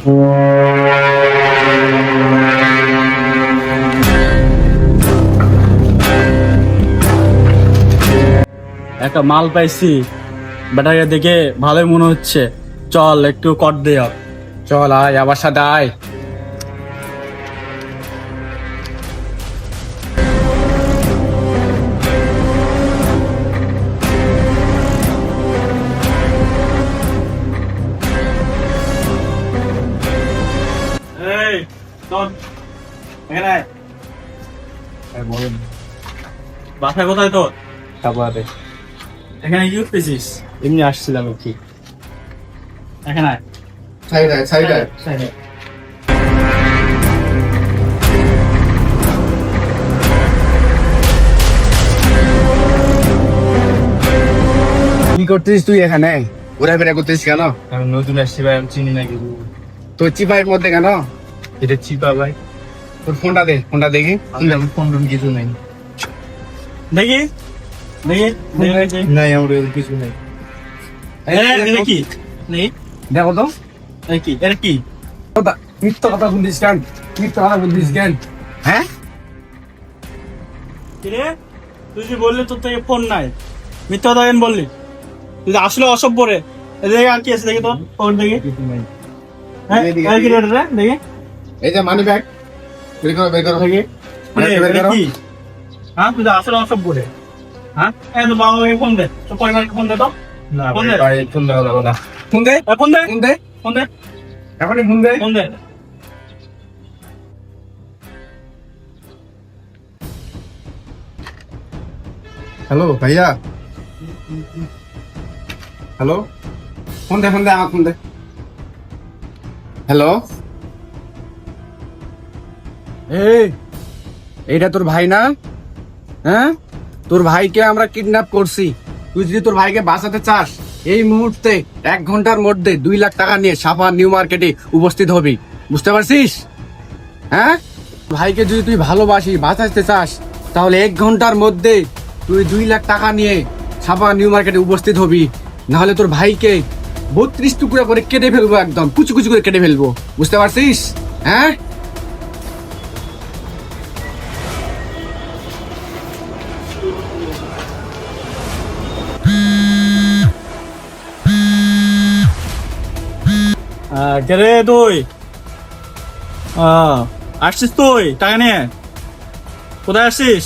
একটা মাল পাইছি। বেটাকে দেখে ভালোই মনে হচ্ছে। চল, একটু কট দেয়। চল আয়, আবার সাথে আয়। বাসা কোথায় তোর? তারপরে এখানে কি পেয়েছিস এমনি আসছিলাম কি। এখানে আয়। সাইড আয় সাইড আয় কি করছিস তুই এখানে? ঘুরে ফেরা করছিস কেন? আমি নতুন আসছি ভাই আমি চিনি না কিছু। তোর চিপাইয়ের মধ্যে কেন? এটা চিপা ভাই। তোর ফোনটা দে ফোনটা দেখি। আমি ফোন টোন কিছু নাই। দেখি? দেখি দেখি, দেখি। নাই আমার কিছু নাই। এ, এটা কি? দেখি দেখো তো। কি? এটা কি? কথা মিথ্যা কথা বলছিস কেন? মিথ্যা কথা বলছিস কেন? হ্যাঁ? কিরে তুই যে বললি তোর থেকে ফোন নাই। মিথ্যা কথা কেন বললি? তুই যে আসলে অসভ্য রে। এদিকে আর কি আছে দেখি তোর ফোন দেখি। কিছু নাই। হ্যাঁ দেখি। এই যে মানি ব্যাগ বের করো বের করো। বের করো। হ্যাঁ তুই আসলে অসভ্য রে। হ্যাঁ? এই তো বাবা মাকে ফোন দে। তোর পরিবারকে ফোন দে তো। না ফোন দে। ভাই ফোন দেওয়া যাবে না। ফোন দে। ফোন দে। ফোন দে। ফোন দে। এখনই ফোন দে। ফোন দে। হ্যালো ভাইয়া। হ্যালো। ফোন দে ফোন দে আমার ফোন দে। হ্যালো। এই, এইটা তোর ভাই না? হ্যাঁ? তোর ভাইকে আমরা কিডন্যাপ করছি। তুই যদি তোর ভাইকে বাঁচাতে চাস, এই মুহূর্তে এক ঘণ্টার মধ্যে দুই লাখ টাকা নিয়ে সাফা নিউ মার্কেটে উপস্থিত হবি। বুঝতে পারছিস? হ্যাঁ? ভাইকে যদি তুই ভালোবাসি, বাঁচাতে চাস, তাহলে এক ঘণ্টার মধ্যে তুই দুই লাখ টাকা নিয়ে সাফা নিউ মার্কেটে উপস্থিত হবি। নাহলে তোর ভাইকে বত্রিশ টুকরা করে কেটে ফেলব একদম কুচু কুচু করে কেটে ফেলব। বুঝতে পারছিস? হ্যাঁ? কে রে তুই। আসছিস তুই টাকা নিয়ে? কোথায় আসছিস?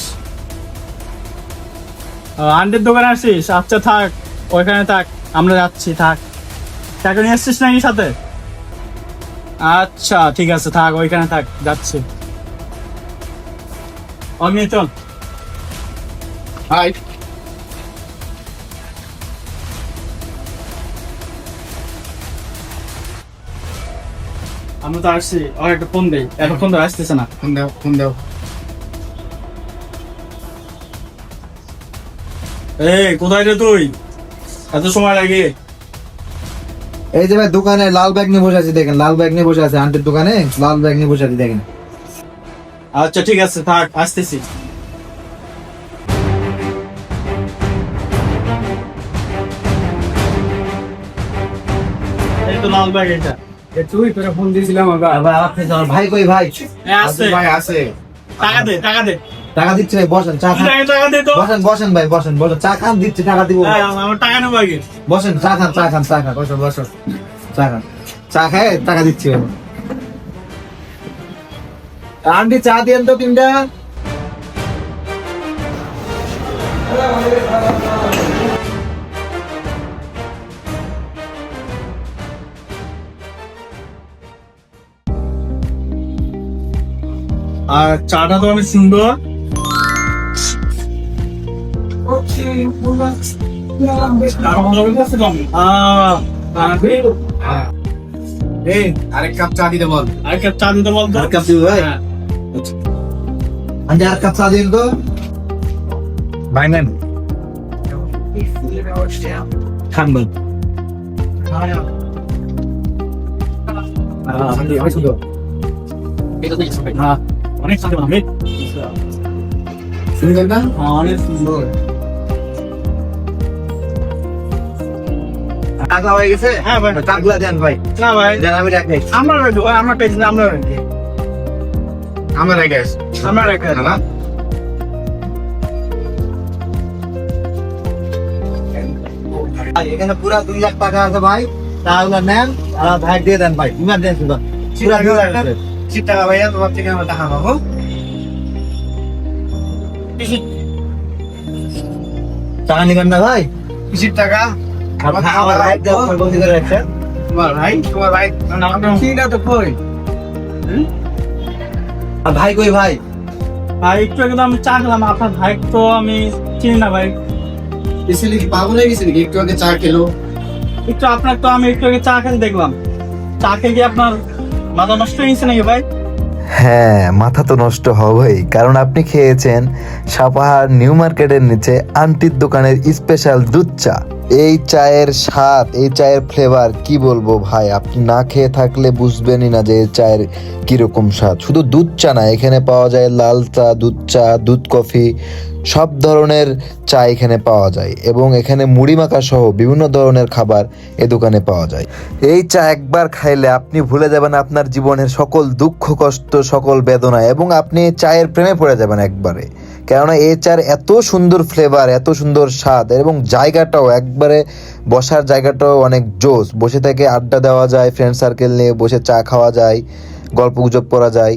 আহ, আন্টির দোকানে আসছিস? আচ্ছা থাক ওইখানে থাক আমরা যাচ্ছি থাক। টাকা নিয়ে আসছিস নাকি সাথে? আচ্ছা ঠিক আছে থাক ওইখানে থাক যাচ্ছি। অগ্নি চল। হাই। আমরা তো আসছি আর একটা ফোন দেই। এতক্ষণ তো আসতেছে না। ফোন দাও ফোন দাও। এই কোথায় রে তুই? এত সময় লাগে। এই যে ভাই দোকানে লাল ব্যাগ নিয়ে বসে আছে দেখেন লাল ব্যাগ নিয়ে বসে আছে আন্টির দোকানে লাল ব্যাগ নিয়ে বসে আছে দেখেন। আচ্ছা ঠিক আছে থাক আসতেছি। এই তো লাল ব্যাগ এটা। তুই তোরা ফোন দিয়েছিলাম আবার ভাই আপনি আমার ভাই কই ভাই? এ আসছে ভাই আছে। টাকা দে টাকা দে। টাকা দিচ্ছে ভাই বসেন চা খান। টাকা- দে তো। বসেন বসেন ভাই বসেন বসেন। চা খান দিচ্ছে টাকা দিব। আমার টাকা নেব আগে। বসেন চা খান চা খান চা খান বসেন বসেন চা খান। চা খায় টাকা দিচ্ছি ভাই। আন্টি চা দিয়েন তো তিনটা। আর চাটা তো আমি সুন্দর। আরেক কাপ চা দিতে বল। আর কাপ চা দিতে বলতো আর কাপ হ্যাঁ। আর কাপ চা দিন তো। ভাই নেন। খান বল হ্যাঁ। অনেক সুন্দর অনেক শুনলেন না অনেক সুন্দর। টাকা হয়ে গেছে? হ্যাঁ ভাই। টাকাগুলা দেন ভাই। না ভাই। দেন আমি রাখি। আমরা রাখব আমরা পেয়েছি না, আমরা রাখি আমরা রেখে আমরা রাখি না এখানে পুরা দুই লাখ টাকা আছে ভাই। টাকাগুলো নেন আর ভাই দিয়ে দেন ভাই। ইমার্জেন্সি পুরা দুই লাখ টাকা ভাইয়া তোমার থেকে আমরা টাকা পাবো টাকা নিবেন না ভাই? কিসির টাকা। আমার আমার ভাই আপনার বন্দি করে রাখছেন? তোমার ভাই তোমার ভাই চিটা তো কই? ভাই কই ভাই? ভাই একটু আমি চা খেলাম আপনার ভাই তো আমি চিনি না ভাই। গেছিলি কি পাগল হয়ে গেছিলি কি? একটু আগে চা খেলো। একটু আপনার তো আমি একটু আগে চা খেতে দেখলাম। চা খেয়ে গিয়ে আপনার মাথা নষ্ট হয়েছে নাকি ভাই? হ্যাঁ মাথা তো নষ্ট হবেই। কারণ আপনি খেয়েছেন সাপাহার নিউ মার্কেটের নিচে আন্টির দোকানের স্পেশাল দুধ চা। এই চায়ের স্বাদ, এই চায়ের ফ্লেভার কি বলব ভাই? আপনি না খেয়ে থাকলে বুঝবেনই না যে এই চায়ের কীরকম স্বাদ। শুধু দুধ চা না, এখানে পাওয়া যায় লাল চা, দুধ চা, দুধ কফি, সব ধরনের চা এখানে পাওয়া যায়। এবং এখানে মুড়ি মাখা সহ বিভিন্ন ধরনের খাবার এ দোকানে পাওয়া যায়। এই চা একবার খাইলে আপনি ভুলে যাবেন আপনার জীবনের সকল দুঃখ, কষ্ট, সকল বেদনা এবং আপনি চায়ের প্রেমে পড়ে যাবেন একবারে। কেননা এই চার এত সুন্দর ফ্লেভার এত সুন্দর স্বাদ এবং জায়গাটাও, একবারে বসার জায়গাটাও অনেক জোস। বসে থেকে আড্ডা দেওয়া যায় ফ্রেন্ড সার্কেল নিয়ে বসে চা খাওয়া যায়, গল্প গুজব করা যায়।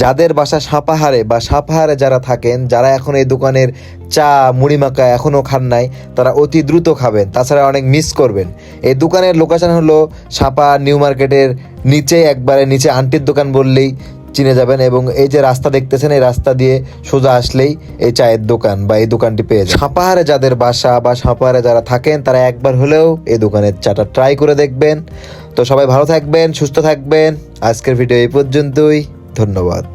যাদের বাসা সাপাহারে বা সাপাহারে যারা থাকেন, যারা এখন এই দোকানের চা মুড়ি মাখা এখনও খান নাই, তারা অতি দ্রুত খাবেন। তাছাড়া অনেক মিস করবেন। এই দোকানের লোকেশন হলো সাপা নিউ মার্কেটের নিচে, একবারে নিচে আন্টির দোকান বললেই চিনে যাবেন এবং এই যে রাস্তা দেখতেছেন, এই রাস্তা দিয়ে সোজা আসলেই এই চায়ের দোকান বা এই দোকানটি পেয়ে যাবেন। সাপাহারে যাদের বাসা বা সাপাহারে যারা থাকেন, তারা একবার হলেও এই দোকানের চাটা ট্রাই করে দেখবেন। তো সবাই ভালো থাকবেন, সুস্থ থাকবেন। আজকের ভিডিও এই পর্যন্তই। ধন্যবাদ।